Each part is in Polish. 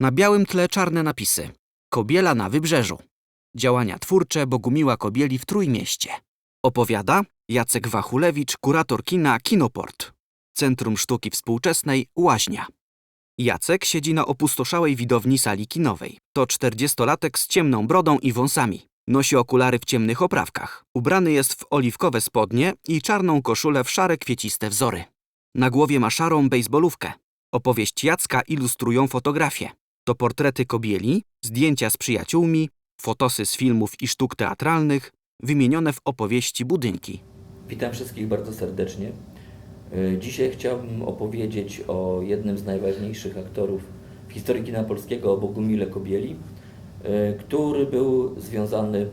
Na białym tle czarne napisy. Kobiela na wybrzeżu. Działania twórcze Bogumiła Kobieli w Trójmieście. Opowiada Jacek Wachulewicz, kurator kina Kinoport. Centrum Sztuki Współczesnej Łaźnia. Jacek siedzi na opustoszałej widowni sali kinowej. To czterdziestolatek z ciemną brodą i wąsami. Nosi okulary w ciemnych oprawkach. Ubrany jest w oliwkowe spodnie i czarną koszulę w szare kwieciste wzory. Na głowie ma szarą bejsbolówkę. Opowieść Jacka ilustrują fotografie. To portrety kobieli, zdjęcia z przyjaciółmi, fotosy z filmów i sztuk teatralnych, wymienione w opowieści budynki. Witam wszystkich bardzo serdecznie. Y, Dzisiaj chciałbym opowiedzieć o jednym z najważniejszych aktorów w historii kina polskiego, o Bogumile Kobieli, y, który był związany y,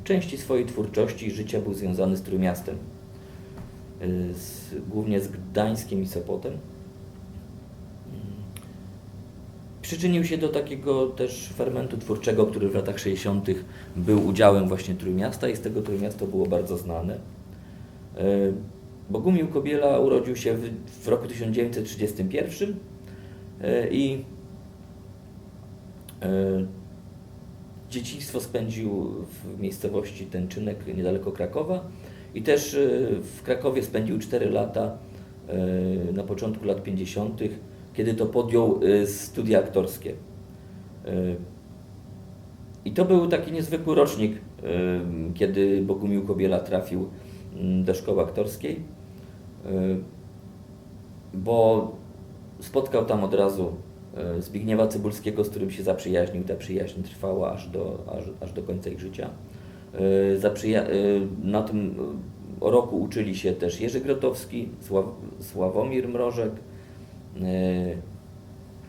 w części swojej twórczości i życia był związany z Trójmiastem, głównie z Gdańskiem i Sopotem. Przyczynił się do takiego też fermentu twórczego, który w latach 60. był udziałem właśnie Trójmiasta i z tego Trójmiasto było bardzo znane. E, Bogumił Kobiela urodził się w, roku 1931 e, i e, dzieciństwo spędził w miejscowości Tęczynek niedaleko Krakowa i też w Krakowie spędził 4 lata na początku lat 50., kiedy to podjął e, studia aktorskie. E, I to był taki niezwykły rocznik, e, kiedy Bogumił Kobiela trafił mm, do szkoły aktorskiej, bo spotkał tam od razu Zbigniewa Cybulskiego, z którym się zaprzyjaźnił. Ta przyjaźń trwała aż do, aż, aż do końca ich życia. Na tym roku uczyli się też Jerzy Grotowski, Sław- Sławomir Mrożek,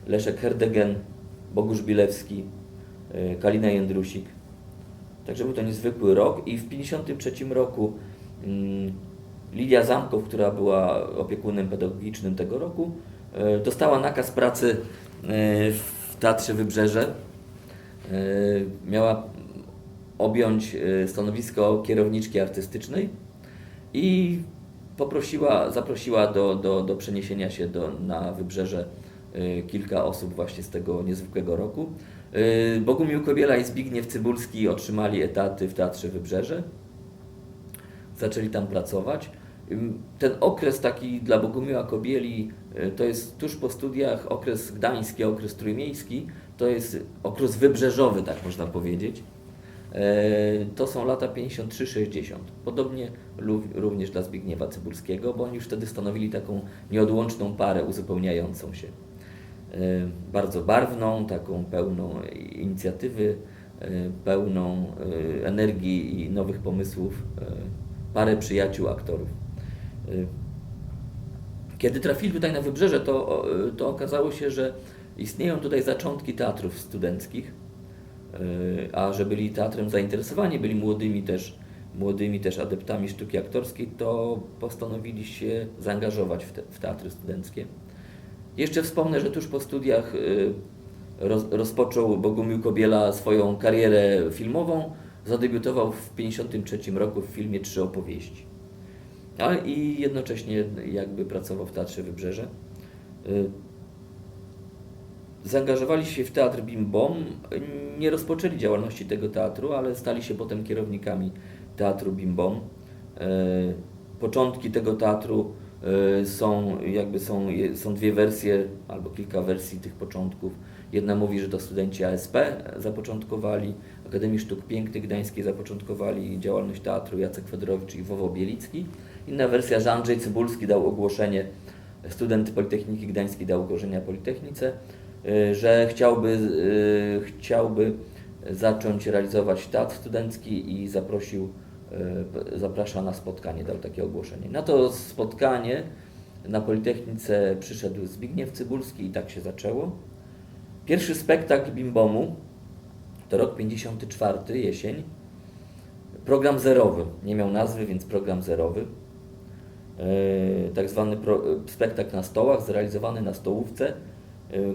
Leszek Herdegen, Bogusz Bilewski, e, Kalina Jędrusik. Także był to niezwykły rok i w 1953 roku mm, Lidia Zamkow, która była opiekunem pedagogicznym tego roku, e, dostała nakaz pracy e, w Teatrze Wybrzeże. E, Miała objąć e, stanowisko kierowniczki artystycznej i poprosiła, zaprosiła do, do, do przeniesienia się do, na wybrzeże y, kilka osób właśnie z tego niezwykłego roku. Y, Bogumił Kobiela i Zbigniew Cybulski otrzymali etaty w Teatrze Wybrzeże. Zaczęli tam pracować. Ym, Ten okres taki dla Bogumiła Kobieli y, to jest tuż po studiach okres gdański, okres trójmiejski, to jest okres wybrzeżowy, tak można powiedzieć. E, To są lata 53-60. Podobnie również dla Zbigniewa Cybulskiego, bo oni już wtedy stanowili taką nieodłączną parę uzupełniającą się. E, Bardzo barwną, taką pełną inicjatywy, e, pełną energii i nowych pomysłów, parę przyjaciół aktorów. Kiedy trafili tutaj na wybrzeże, to, to okazało się, że istnieją tutaj zaczątki teatrów studenckich, a że byli teatrem zainteresowani, byli młodymi też, młodymi też adeptami sztuki aktorskiej, to postanowili się zaangażować w, te, w teatry studenckie. Jeszcze wspomnę, że tuż po studiach yy, roz, rozpoczął Bogumił Kobiela swoją karierę filmową. Zadebiutował w 1953 roku w filmie Trzy opowieści. A i jednocześnie jakby pracował w Teatrze Wybrzeże. Zaangażowali się w teatr Bim Bom. Nie rozpoczęli działalności tego teatru, ale stali się potem kierownikami teatru Bim Bom. E, Początki tego teatru e, są, jakby są, są dwie wersje, albo kilka wersji tych początków. Jedna mówi, że to studenci ASP zapoczątkowali, Akademii Sztuk Pięknych Gdańskiej zapoczątkowali działalność teatru Jacek Fedorowicz i Wowo Bielicki. Inna wersja, że Andrzej Cybulski dał ogłoszenie, student Politechniki Gdańskiej dał ogłoszenie Politechnice, że chciałby, y, chciałby zacząć realizować teatr studencki i zaprosił, y, zaprasza na spotkanie, dał takie ogłoszenie. Na to spotkanie na Politechnice przyszedł Zbigniew Cybulski i tak się zaczęło. Pierwszy spektakl Bimbomu to rok 54, jesień. Program zerowy. Nie miał nazwy, więc program zerowy. Tak zwany spektakl na stołach, zrealizowany na stołówce,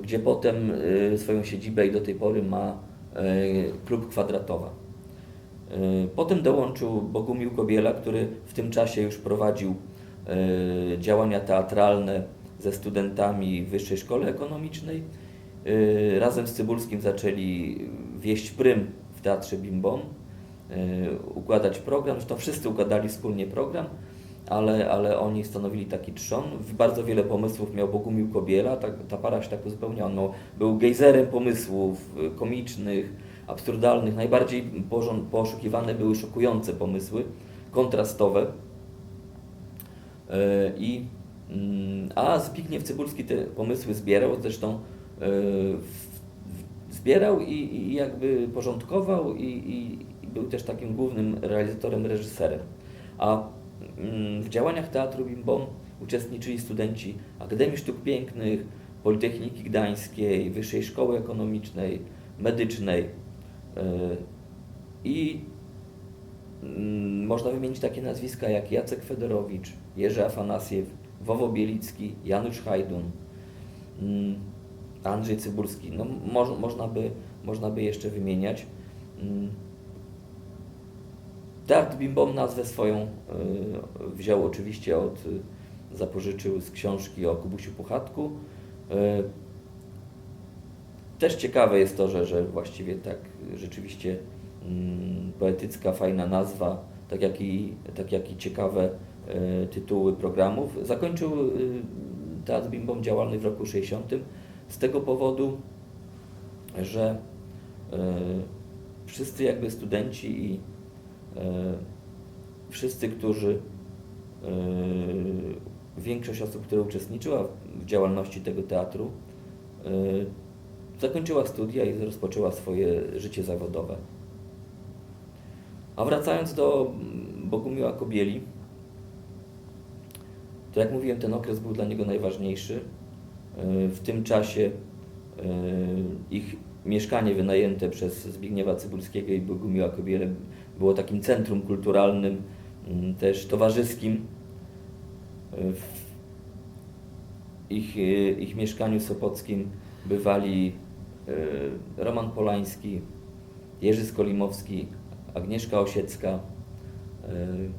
gdzie potem e, swoją siedzibę i do tej pory ma e, klub kwadratowa. Potem dołączył Bogumił Kobiela, który w tym czasie już prowadził działania teatralne ze studentami Wyższej Szkole Ekonomicznej. Y, Razem z Cybulskim zaczęli wieść prym w Teatrze Bimbom, y, układać program. Zresztą wszyscy układali wspólnie program, ale, ale oni stanowili taki trzon. Bardzo wiele pomysłów miał Bogumił Kobiela, tak, ta para się tak uzupełniała. Był gejzerem pomysłów y, komicznych, absurdalnych. Najbardziej poszukiwane były szokujące pomysły, kontrastowe. E, I, mm, a Zbigniew Cybulski te pomysły zbierał, zresztą w- zbierał i, i jakby porządkował i, i, był też takim głównym realizatorem, reżyserem. A w działaniach Teatru Bimbom uczestniczyli studenci Akademii Sztuk Pięknych, Politechniki Gdańskiej, Wyższej Szkoły Ekonomicznej, Medycznej e, i Mm, Można wymienić takie nazwiska jak Jacek Fedorowicz, Jerzy Afanasiew, Wowo Bielicki, Janusz Hajdun, mm, Andrzej Cybulski. No, moż, można, by, można by jeszcze wymieniać. Mm. Teatr Bimbom nazwę swoją y, wziął oczywiście od, y, zapożyczył z książki o Kubusiu Puchatku. Y, też ciekawe jest to, że, że właściwie tak rzeczywiście mm, poetycka, fajna nazwa, tak jak i, tak jak i ciekawe e, tytuły programów. Zakończył e, Teatr Bimbom działalny w roku 60 z tego powodu, że e, wszyscy jakby studenci i e, wszyscy, którzy e, większość osób, która uczestniczyła w działalności tego teatru, e, zakończyła studia i rozpoczęła swoje życie zawodowe. A wracając do Bogumiła Kobieli, to jak mówiłem, ten okres był dla niego najważniejszy. W tym czasie ich mieszkanie wynajęte przez Zbigniewa Cybulskiego i Bogumiła Kobielę było takim centrum kulturalnym, mm, też towarzyskim. W ich, ich mieszkaniu sopockim bywali yy, Roman Polański, Jerzy Skolimowski, Agnieszka Osiecka, yy,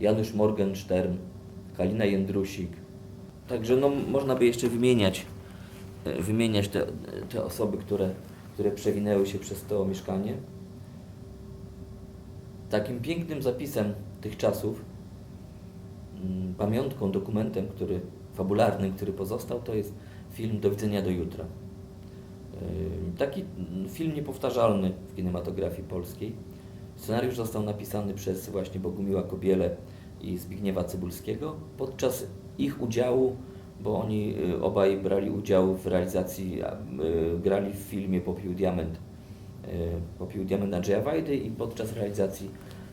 Janusz Morgenstern, Kalina Jędrusik. Także no, można by jeszcze wymieniać, yy, wymieniać te, te osoby, które, które przewinęły się przez to mieszkanie. Takim pięknym zapisem tych czasów, mm, pamiątką, dokumentem, który, fabularnym, który pozostał, to jest film Do widzenia do jutra. Taki mm, film niepowtarzalny w kinematografii polskiej. Scenariusz został napisany przez właśnie Bogumiła Kobielę i Zbigniewa Cybulskiego. Podczas ich udziału, bo oni y, obaj brali udział w realizacji, y, grali w filmie Popiół Diament, y, Popiół Diament Andrzeja Wajdy i podczas realizacji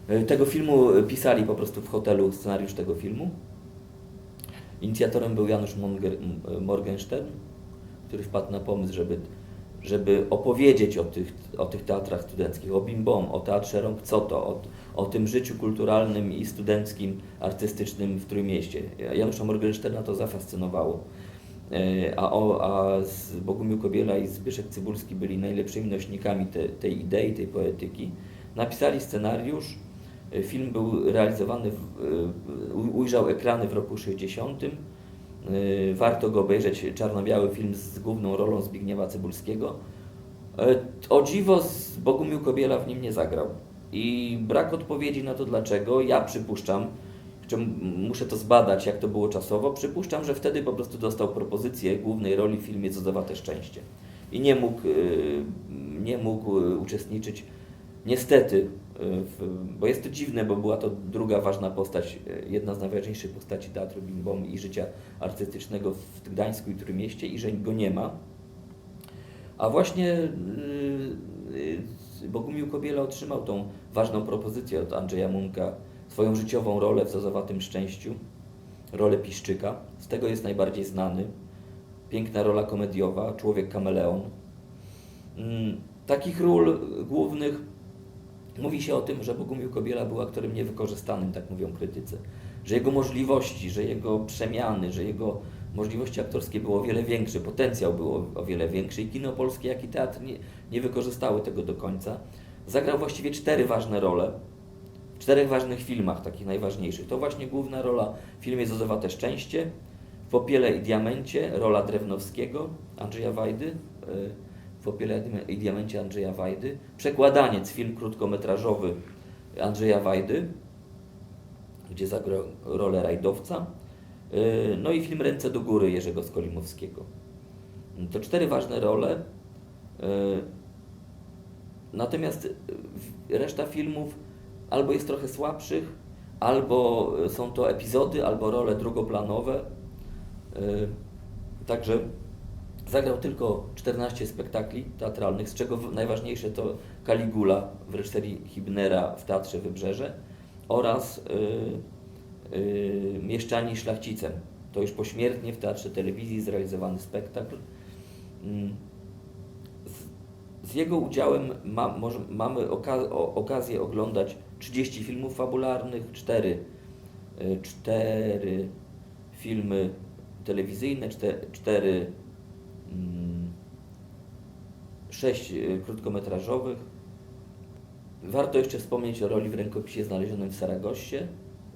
y, tego filmu pisali po prostu w hotelu scenariusz tego filmu. Inicjatorem był Janusz Morgenstern, który wpadł na pomysł, żeby, żeby opowiedzieć o tych, o tych teatrach studenckich, o Bimbom, o Teatrze Rąk Coto, o, o tym życiu kulturalnym i studenckim, artystycznym w Trójmieście. Janusza Morgensterna to zafascynowało. E, A, o, a Bogumił Kobiela i Zbyszek Cybulski byli najlepszymi nośnikami te, tej idei, tej poetyki. Napisali scenariusz, E, Film był realizowany, w, e, ujrzał ekrany w roku 60. E, Warto go obejrzeć, czarno-biały film z główną rolą Zbigniewa Cybulskiego. O dziwo Bogumił Kobiela w nim nie zagrał. I brak odpowiedzi na to dlaczego, ja przypuszczam, muszę to zbadać jak to było czasowo, przypuszczam, że wtedy po prostu dostał propozycję głównej roli w filmie Cudowate Szczęście. I nie mógł, e, nie mógł e, uczestniczyć Niestety, y, w, bo jest to dziwne, bo była to druga ważna postać, y, jedna z najważniejszych postaci teatru Bimbom i życia artystycznego w Gdańsku i Trójmieście i że go nie ma. A właśnie y, y, Bogumił Kobiela otrzymał tą ważną propozycję od Andrzeja Munka, swoją życiową rolę w Zazowatym Szczęściu, rolę Piszczyka. Z tego jest najbardziej znany. Piękna rola komediowa, człowiek kameleon. Mm, Takich ról głównych mówi się o tym, że Bogumił Kobiela był aktorem niewykorzystanym, tak mówią krytycy. Że jego możliwości, że jego przemiany, że jego możliwości aktorskie było o wiele większe, potencjał był o, wiele większy i kino polskie, jak i teatr nie, nie wykorzystały tego do końca. Zagrał właściwie cztery ważne role czterech ważnych filmach, takich najważniejszych. To właśnie główna rola w filmie Zozowate Szczęście, W Popiele i Diamencie rola Drewnowskiego Andrzeja Wajdy. y, W Popiele i Diamencie Andrzeja Wajdy. Przekładaniec, film krótkometrażowy Andrzeja Wajdy, gdzie zagrał rolę rajdowca. Y, No i film Ręce do góry Jerzego Skolimowskiego. To cztery ważne role. Y, Natomiast reszta filmów albo jest trochę słabszych, albo są to epizody, albo role drugoplanowe. Y, Także zagrał tylko 14 spektakli teatralnych, z czego najważniejsze to Caligula w reżyserii Hibnera w Teatrze Wybrzeże oraz y, y, Mieszczani Szlachcicem. To już pośmiertnie w Teatrze Telewizji zrealizowany spektakl. Mm. Z jego udziałem ma, może, mamy oka- o, okazję oglądać 30 filmów fabularnych, 4, 4 filmy telewizyjne, 4, 6 krótkometrażowych. Warto jeszcze wspomnieć o roli w rękopisie znalezionym w Saragossie.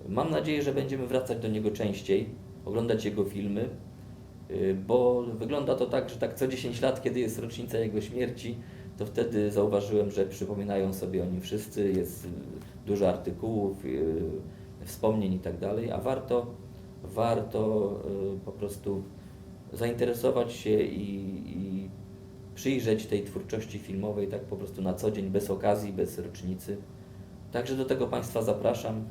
Mam nadzieję, że będziemy wracać do niego częściej, oglądać jego filmy, y, bo wygląda to tak, że tak co 10 lat, kiedy jest rocznica jego śmierci, to wtedy zauważyłem, że przypominają sobie o nim wszyscy, jest dużo artykułów, y, wspomnień i tak dalej, a warto, warto y, po prostu zainteresować się i, i przyjrzeć tej twórczości filmowej tak po prostu na co dzień, bez okazji, bez rocznicy. Także do tego Państwa zapraszam.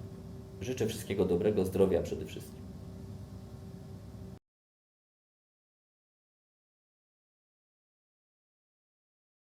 Życzę wszystkiego dobrego, zdrowia przede wszystkim.